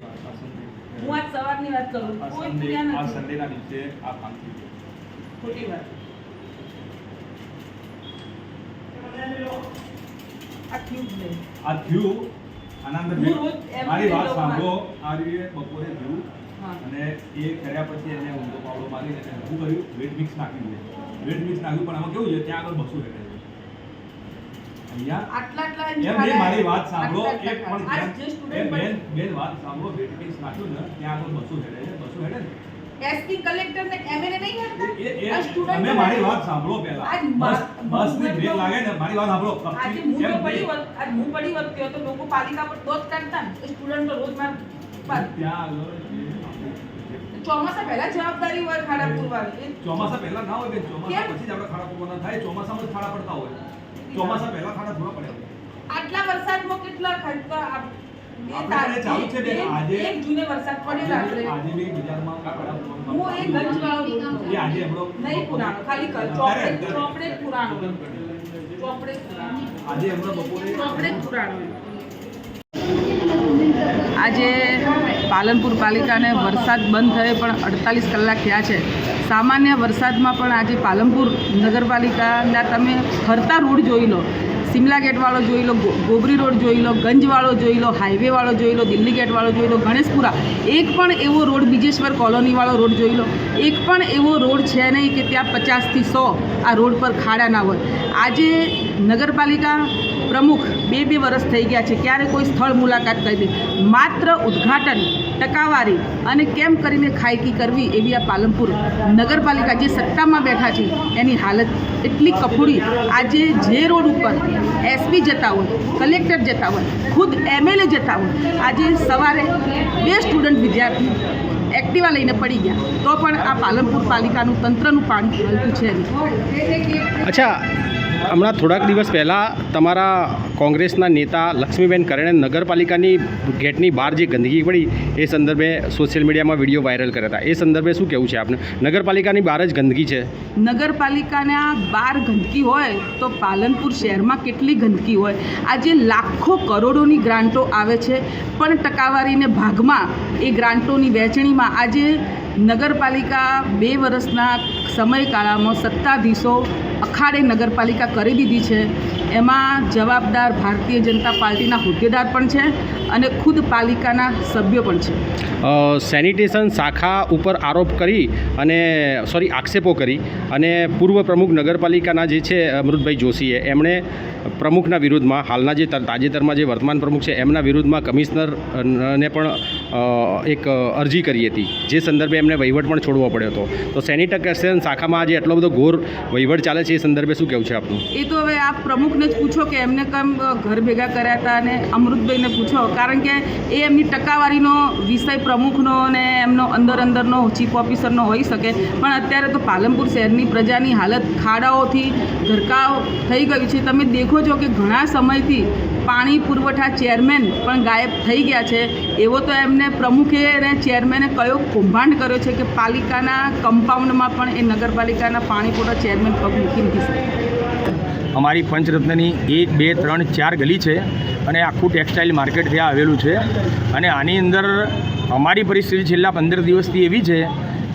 હું આજ સવારની વાત કરું. કોઈ આ નથી. દિવસે આ કામ થયું. ખોટી વાત. આ થયું જ નહીં. આ થયું મારી વાત સાંભળો આ રીતે બપોરે થયું અને એ કર્યા પછી એને ઊંધો પાવડો મારીને એને શું કર્યું વેટ મિક્સ નાખ્યું છે. વેટ મિક્સ નાખ્યું પણ આમાં કેવું છે ત્યાં આગળ બસું છે. અહીંયા. આટલા આટલા એમ મારી વાત સાંભળો એક પણ જે બેન બેન બેન વાત સાંભળો વેટ મિક્સ ને ત્યાં આગળ બસું હેડે છે બસું હેડે ને. SP કલેક્ટર ને MLA નહીં હતા? એ એ આ student તમે મારી વાત સાંભળો પહેલા. આજ બસ મા- બ્રેક લાગે ને મારી વાત સાંભળો. આજે હું તો પડી વત- આજ હું પડી વધતી તો લોકો પાલિકા પર દોષ કાઢતા ને સ્ટુડન્ટ તો રોજ માર ત્યાં આગળ ચોમાસા પહેલા જવાબદારી હોય ખાડા પૂરવાની. ચોમાસા પહેલા ના હોય બેન ચોમાસા પછી જ આપણે ખાડા પૂરવાના થાય ચોમાસામાં જ ખાડા પડતા હોય. ચોમાસા પહેલા ખાડા પૂરા પડે. આટલા વરસાદમાં કેટલા ખર્ચા આજે- એક જૂને વરસાદ પડ્યો રાત્રે આજે બી બજારમાં ખાડા પૂરવાનું હું એ ગંજવાળો રોડ એ આજે હમણાં નહીં પુરાણો ખાલી કર. ચોપડે ચોપડે જ પુરાણો. ચોપડે જ પુરાણો. આજે હમણાં બપોરે ચોપડે પુરાણો. આજે પાલનપુર પાલિકાને વરસાદ બંધ થયે પણ અડતાલીસ કલાક થયા છે. સામાન્ય વરસાદમાં પણ આજે પાલનપુર નગરપાલિકાના તમે ફરતા રોડ જોઈ લો. સિમલા ગેટવાળો જોઈ લો ગોબરી રોડ જોઈ લો, ગંજવાળો જોઈ લો, હાઈવેવાળો જોઈ લો, દિલ્હી ગેટવાળો જોઈ લો, ગણેશપુરા. એક પણ એવો રોડ બીજેશ્વર કોલોનીવાળો રોડ જોઈ લો. એક પણ એવો રોડ છે નહીં કે ત્યાં પચાસથી સો આ રોડ પર ખાડા ના હોય. આજે નગરપાલિકા પ્રમુખ બે બે વર્ષ થઈ ગયા છે. ક્યારે કોઈ સ્થળ મુલાકાત કરી માત્ર ઉદ્ઘાટન, ટકાવારી અને કેમ કરીને ખાયકી કરવી એવી આ પાલનપુર નગરપાલિકા જે સત્તામાં બેઠા છે, એની હાલત એટલી કફોડી. આજે જે રોડ ઉપર એસપી જતા હોય, કલેક્ટર જતા હોય, ખુદ એમએલએ જતા હોય, આજે સવારે બે સ્ટુડન્ટ વિદ્યાર્થી એક્ટિવા લઈને પડી ગયા. તો પણ આ પાલનપુર પાલિકાનું તંત્રનું પાણી હલતું છે અચ્છા હમણાં થોડાક દિવસ પહેલાં તમારા કોંગ્રેસના નેતા લક્ષ્મીબેન કરણે નગરપાલિકાની ગેટની બહાર જે ગંદકી પડી, એ સંદર્ભે સોશિયલ મીડિયામાં વીડિયો વાયરલ કર્યા હતા. એ સંદર્ભે શું કહેવું છે આપને? નગરપાલિકાની બહાર જ ગંદકી છે? નગરપાલિકાના બહાર ગંદકી હોય તો પાલનપુર શહેરમાં કેટલી ગંદકી હોય? આજે લાખો કરોડોની ગ્રાન્ટો આવે છે, પણ ટકાવારીને ભાગમાં એ ગ્રાન્ટોની વહેંચણીમાં આજે નગરપાલિકા બે વર્ષના સમયગાળામાં સત્તાધીશો અખાડે નગરપાલિકા કરી દીધી છે. એમાં જવાબદાર ભારતીય જનતા પાર્ટીના હોદ્દેદાર પણ છે અને ખુદ પાલિકાના સભ્યો પણ છે. સેનિટેશન શાખા ઉપર આરોપ કરી અને સોરી આક્ષેપો કરી અને પૂર્વ પ્રમુખ નગરપાલિકાના જે છે અમૃતભાઈ જોશીએ એમણે પ્રમુખના વિરુદ્ધમાં હાલના જે તાજેતરમાં જે વર્તમાન પ્રમુખ છે એમના વિરુદ્ધમાં કમિશનરને પણ એક અરજી કરી હતી. જે સંદર્ભે એમને વહીવટ પણ છોડવો પડ્યો હતો. તો સેનિટેશન શાખામાં આજે એટલો બધો ઘોર વહીવટ ચાલે છે એ સંદર્ભે શું કહેવું છે આપનું? એ તો હવે આપ પ્રમુખને જ પૂછો કે એમને કેમ ઘર ભેગા કર્યા હતા અને અમૃતભાઈને પૂછો કારણ કે એ એમની ટકાવારીનો વિષય પ્રમુખનો અને એમનો અંદર અંદરનો ચીફ ઓફિસરનો હોઈ શકે. પણ અત્યારે તો પાલનપુર શહેરની પ્રજાની હાલત ખાડાઓથી ધરકાવ થઈ ગયું છે. તમે દેખો છો કે ઘણા સમયથી પાણી પુરવઠા ચેરમેન પણ ગાયબ થઈ ગયા છે. એવો તો એમને પ્રમુખે અને ચેરમેને કયો કૌભાંડ કર્યો છે કે પાલિકાના કમ્પાઉન્ડમાં પણ એ નગરપાલિકાના પાણી પુરવઠા ચેરમેન પગ મૂકી નથી શકતા અમારી પંચરત્નની એક, બે, ત્રણ, ચાર ગલી છે અને આખું ટેક્સટાઇલ માર્કેટ ત્યાં આવેલું છે. અને આની અંદર અમારી પરિસ્થિતિ છેલ્લા પંદર દિવસથી એવી છે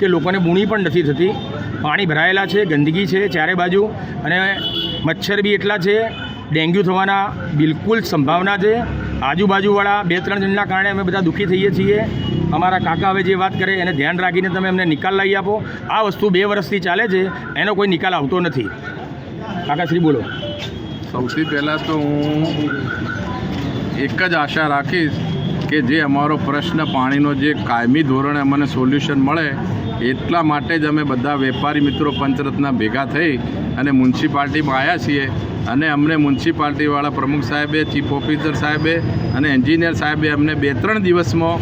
કે લોકોને બૂણી પણ નથી થતી. પાણી ભરાયેલા છે, ગંદકી છે ચારે બાજુ અને મચ્છર બી એટલા છે, ડેન્ગ્યુ થવાના બિલકુલ સંભાવના છે. આજુબાજુવાળા બે, ત્રણ જણના કારણે અમે બધા દુઃખી થઈએ છીએ. અમારા કાકા હવે જે વાત કરે એને ધ્યાન રાખીને તમે અમને નિકાલ લાવી આપો. આ વસ્તુ બે વર્ષથી ચાલે છે, એનો કોઈ નિકાલ આવતો નથી. કાકાશ્રી બોલો. સૌથી પહેલાં તો હું એક જ આશા રાખીશ કે જે અમારો પ્રશ્ન પાણીનો જે કાયમી ધોરણે અમને સોલ્યુશન મળે, એટલા માટે જ અમે બધા વેપારી મિત્રો પંચરત્ન ભેગા થઈ અને મ્યુનિસિપાલિટીમાં આવ્યા છીએ અને અમને મ્યુનિસિપાલિટીવાળા પ્રમુખ સાહેબે, ચીફ ઓફિસર સાહેબે અને એન્જિનિયર સાહેબે અમને બે ત્રણ દિવસમાં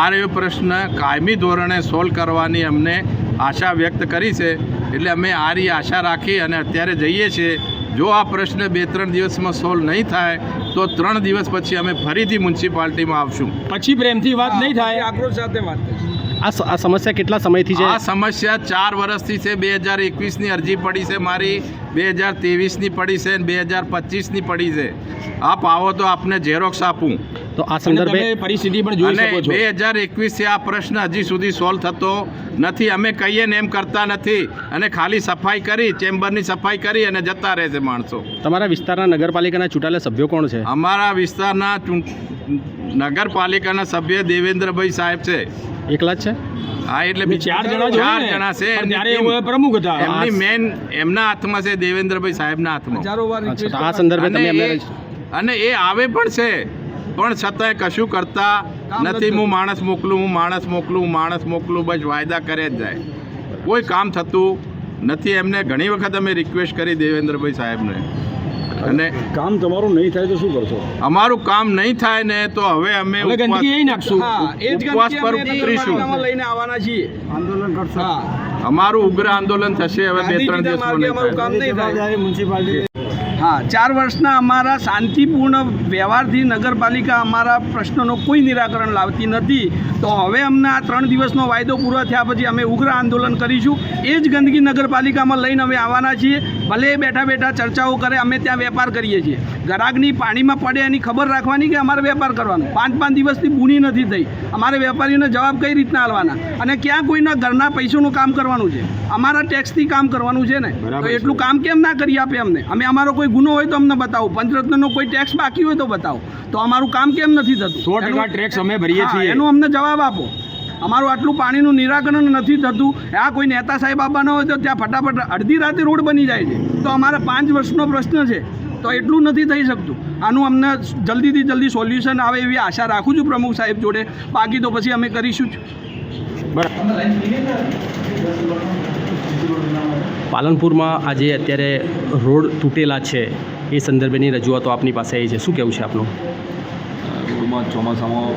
આ પ્રશ્ન કાયમી ધોરણે સોલ્વ કરવાની અમને આશા વ્યક્ત કરી છે. એટલે અમે આ રહી આશા રાખી અને અત્યારે જઈએ છીએ. જો આ પ્રશ્ન બે ત્રણ દિવસમાં સોલ્વ નહીં થાય તો ત્રણ દિવસ પછી અમે ફરીથી મ્યુનિસિપાલિટીમાં આવશું. પછી પ્રેમથી વાત નહીં થાય. આ વાત આ સમસ્યા કેટલા સમયથી છે? આ સમસ્યા ચાર વર્ષથી છે. બે હજાર એકવીસની અરજી પડી છે મારી બે હજાર ત્રેવીસની પડી છે અને બે હજાર પચીસની પડી છે. આપ આવો તો આપને ઝેરોક્ષ આપું. તો આ અને સંદર્ભે પરિસ્થિતિ પણ જોઈ શકો છો. બે હજાર એકવીસથી આ પ્રશ્ન હજી સુધી સોલ્વ થતો નથી. અમે કહીએ ને એમ કરતા નથી. અને ખાલી સફાઈ કરી ચેમ્બરની સફાઈ કરી અને જતા રહે છે માણસો. તમારા વિસ્તારના નગરપાલિકાના ચૂંટાયેલા સભ્યો કોણ છે? અમારા વિસ્તારના નગરપાલિકાના સભ્ય દેવેન્દ્રભાઈ સાહેબ છે. એકલા જ છે? હા એટલે બે ચાર જણા ચાર જણા છે. પ્રમુખ હતા. એમની મેન એમના હાથમાં છે દેવેન્દ્રભાઈ સાહેબના હાથમાં. આ સંદર્ભે તમે અને એ આવે પણ છે. પણ છતાંય કશું કરતા નથી. હું માણસ મોકલું હું માણસ મોકલું હું માણસ મોકલું બસ વાયદા કરે જ જાય. કોઈ કામ થતું નથી. એમને ઘણી વખત અમે રિક્વેસ્ટ કરી દેવેન્દ્રભાઈ સાહેબને. અને કામ તમારું નહીં થાય તો શું કરશો? અમારું કામ નહીં થાય ને તો હવે અમે ગંદકી ઉપવાસ- નાખશું. ઉપવાસ પર ઉતરીશું. લઈને આવવાના છીએ. આંદોલન કરશો. અમારું ઉગ્ર આંદોલન થશે. હવે બે ત્રણ દિવસ નહીં થાય. હા ચાર વર્ષના અમારા શાંતિપૂર્ણ વ્યવહારથી નગરપાલિકા અમારા પ્રશ્નનો કોઈ નિરાકરણ લાવતી નથી. તો હવે અમને આ ત્રણ દિવસનો વાયદો પૂરો થયા પછી અમે ઉગ્ર આંદોલન કરીશું. એ જ ગંદકી નગરપાલિકામાં લઈને અમે આવવાના છીએ. ભલે બેઠા બેઠા ચર્ચાઓ કરે અમે ત્યાં વેપાર કરીએ છીએ. ગરાગની પાણીમાં પડે એની ખબર રાખવાની કે અમારે વેપાર કરવાનો? પાંચ પાંચ દિવસથી બુની નથી થઈ. અમારે વેપારીઓને જવાબ કઈ રીતના આલવાના? અને ક્યાં કોઈના ઘરના પૈસાનું કામ કરવાનું છે? અમારા ટેક્સથી કામ કરવાનું છે ને? તો એટલું કામ કેમ ના કરી આપે અમને? અમે અમારો કોઈ ગુનો હોય તો અમને બતાવો. પંચરત્નનો કોઈ ટેક્સ બાકી હોય તો બતાવો. તો અમારું કામ કેમ નથી થતું? સો ટકા ટેક્સ અમે ભરીએ છીએ. એનો અમને જવાબ આપો. અમારું આટલું પાણીનું નિરાકરણ નથી થતું. આ કોઈ નેતા સાહેબ આવવાના હોય તો ત્યાં ફટાફટ અડધી રાતે રોડ બની જાય છે. તો અમારા પાંચ વર્ષનો પ્રશ્ન છે. તો એટલું નથી થઈ શકતું. આનું અમને જલ્દીથી જલ્દી સોલ્યુશન આવે એવી આશા રાખું છું પ્રમુખ સાહેબ જોડે. બાકી તો પછી અમે કરીશું જ. પાલનપુરમાં આજે અત્યારે રોડ તૂટેલા છે, એ સંદર્ભેની રજૂઆતો આપની પાસે આવી છે. શું કહેવું છે આપનું? રોડમાં ચોમાસામાં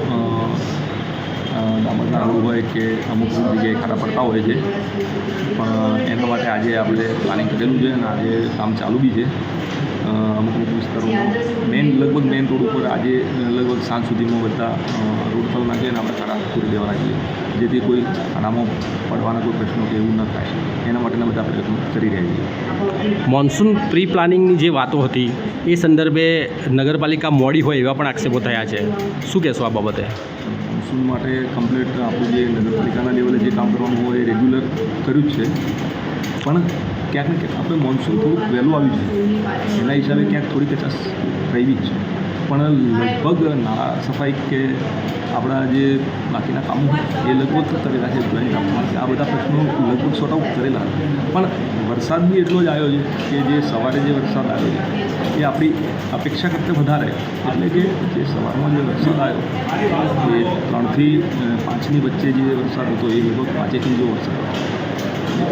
ડામરના રોડ હોય કે અમુક જગ્યાએ ખાડા પડતા હોય છે, પણ એના માટે આજે આપણે પ્લાનિંગ કરેલું છે અને આજે કામ ચાલુ બી છે. અમુક અમુક વિસ્તારોમાં મેન લગભગ મેન રોડ ઉપર આજે લગભગ સાંજ સુધીમાં બધા રોડ થવા નાખીએ અને આપણે ખાડા પૂરી દેવાના છીએ જેથી કોઈ ખાડામાં પડવાના કોઈ પ્રશ્નો કે એવું ન થાય. એના માટેના બધા પ્રયત્નો કરી રહ્યા છીએ. મોન્સૂન પ્રી પ્લાનિંગની જે વાતો હતી એ સંદર્ભે નગરપાલિકા મોડી હોય એવા પણ આક્ષેપો થયા છે. શું કહેશો આ બાબતે? મોન્સૂન માટે કમ્પ્લીટ આપણું જે નગરપાલિકાના લેવલે જે કામ કરવાનું હોય એ રેગ્યુલર કર્યું જ છે. પણ ક્યાંક ને ક્યાંક આપણે મોન્સૂન થોડુંક વહેલું આવ્યું છે. એના હિસાબે ક્યાંક થોડી કચાશ રહેવી જ છે. પણ લગભગ નાળા સફાઈ કે આપણા જે બાકીના કામો એ લગભગ કરેલા છે ડ્રોઈંગ કામમાં આ બધા પ્રશ્નો લગભગ સોર્ટ આઉટ કરેલા પણ વરસાદ બી એટલો જ આવ્યો છે કે જે સવારે જે વરસાદ આવ્યો છે, એ આપણી અપેક્ષા કરતાં વધારે. એટલે કે જે સવારમાં જે વરસાદ આવ્યો, એ ત્રણથી પાંચની વચ્ચે જે વરસાદ હતો, એ લગભગ પાંચેક ઇંચ વરસાદ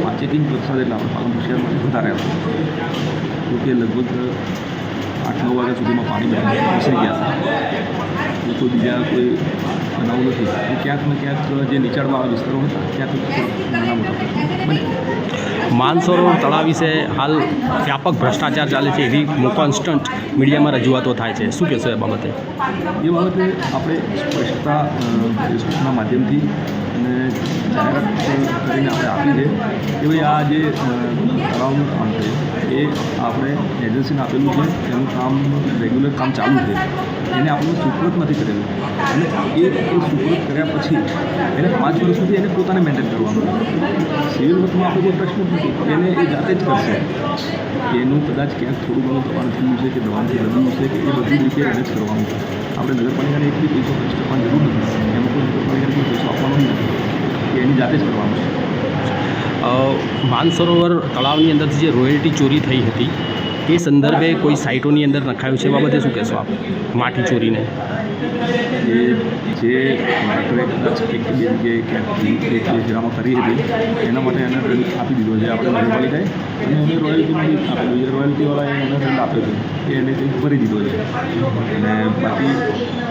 પાંચેક ઇંચ વરસાદ એટલે આપણે પાલનપુર શહેરમાં વધારે હતો. તો કે લગભગ આઠ નવ વાગ્યા સુધીમાં પાણી બેસી ગયા હતા. એ કોઈ બીજા કોઈ બનાવ નથી. ક્યાંક ને ક્યાંક જે નીચાણવાળા વિસ્તારો હતા ક્યાંક નાના મોટા માનસરોવર તળાવ વિશે હાલ વ્યાપક ભ્રષ્ટાચાર ચાલે છે એવી કોન્સ્ટન્ટ મીડિયામાં રજૂઆતો થાય છે. શું કહેશો એ બાબતે? એ બાબતે આપણે સ્પષ્ટતા અ, માધ્યમથી અને જાહેરાત કરીને આપણે આપી છે કે ભાઈ આ જે કરાવવાનું કામ છે, એ આપણે એજન્સીને આપેલું છે, એનું કામ રેગ્યુલર કામ ચાલુ છે. એને આપણું સુપ્રત નથી કરેલું. અને એ સુપ્રત કર્યા પછી, એને પાંચ વર્ષ સુધી એને પોતાને મેન્ટેન કરવાનું સિવિલ વર્કમાં આપણે કોઈ પ્રશ્ન નથી. એને એ જાતે જ કરશે. એનું કદાચ ક્યાંક થોડું ઘણું દબાણ થયું છે, કે દબાણથી લગ્યું છે, કે એ બધી રીતે એને જ કરવાનું આપણે નગરપાલિકાને બી પૈસો ખર્ચ કરવાની જરૂર નથી. એમાં કોઈ નગરપાલિકાને કોઈ પૈસો આપવાનો નથી. એ જાતે જ કરવાનું છે. માનસરોવર તળાવની અંદરથી જે રોયલ્ટી ચોરી થઈ હતી, એ સંદર્ભે કોઈ સાઇટોની અંદર નખાયું છે? એ બાબતે શું કહેશો આપ? માટી ચોરીને? જે માત્ર કદાચ એક કે બે જગ્યાએ ક્યાંક એક બે જગ્યામાં કરી હતી એના માટે એને દંડ આપી દીધો છે. આપણે નગરપાલિકાએ અને એને રોયલ્ટીમાં આપી છે રોયલ્ટીવાળાએ એને દંડ આપ્યો છે. એ એને કંઈક ભરી દીધો છે. અને બાકી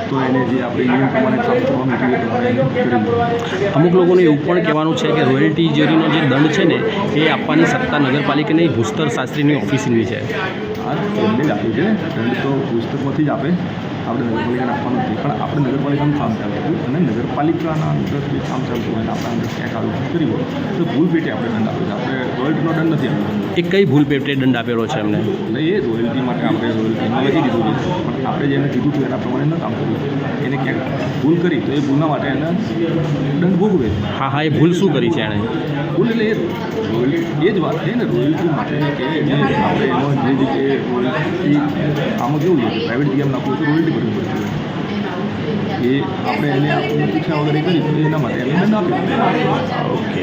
તો એને જે આપણે નિયમ પ્રમાણે કામ કરવાનું હતું એ પ્રમાણે દીધું અમુક લોકોને એવું પણ કહેવાનું છે કે રોયલ્ટી જેરીનો જે દંડ છે ને એ આપવાની સત્તા નગરપાલિકાની ભૂસ્તર શાસ્ત્રીની ઓફિસની છે. હા એમને જ આપ્યું છે. દંડ તો પુસ્તકમાંથી જ આપે. આપણે નગરપાલિકાને આપવાનું છે પણ આપણે નગરપાલિકાનું કામ ચાલતું હતું અને નગરપાલિકાના અંદર જે કામ ચાલતું હોય આપણા અંદર ક્યાંક આવું કરી હોય તો ભૂલ પેટે આપણે દંડ આપ્યો છે. આપણે રોયલ્ટીનો દંડ નથી આપ્યો. એ કઈ ભૂલ પેટે દંડ આપેલો છે એમને? એટલે એ રોયલ્ટી માટે આપણે રોયલ્ટીમાં લખી દીધું છે. પણ આપણે જેને કીધું હતું એના પ્રમાણે ન કામ કર્યું. એને ક્યાંક ભૂલ કરી તો એ ભૂલના માટે એને દંડ ભોગવે હા હા એ ભૂલ શું કરી છે એણે? ભૂલ એટલે એ રોયલ્ટી એ જ વાત છે ને રોયલ્ટી માટે કે આપણે એનો જે રીતે રોયલ્ટી આમાં કેવું છે પ્રાઇવેટ જગ્યામાં નાખવું તો રોયલ્ટી ભરવી પડતી હોય એ આપણે એને આપણે પૂછ્યા વગર એ કરી એના માટે એને દંડ ઓકે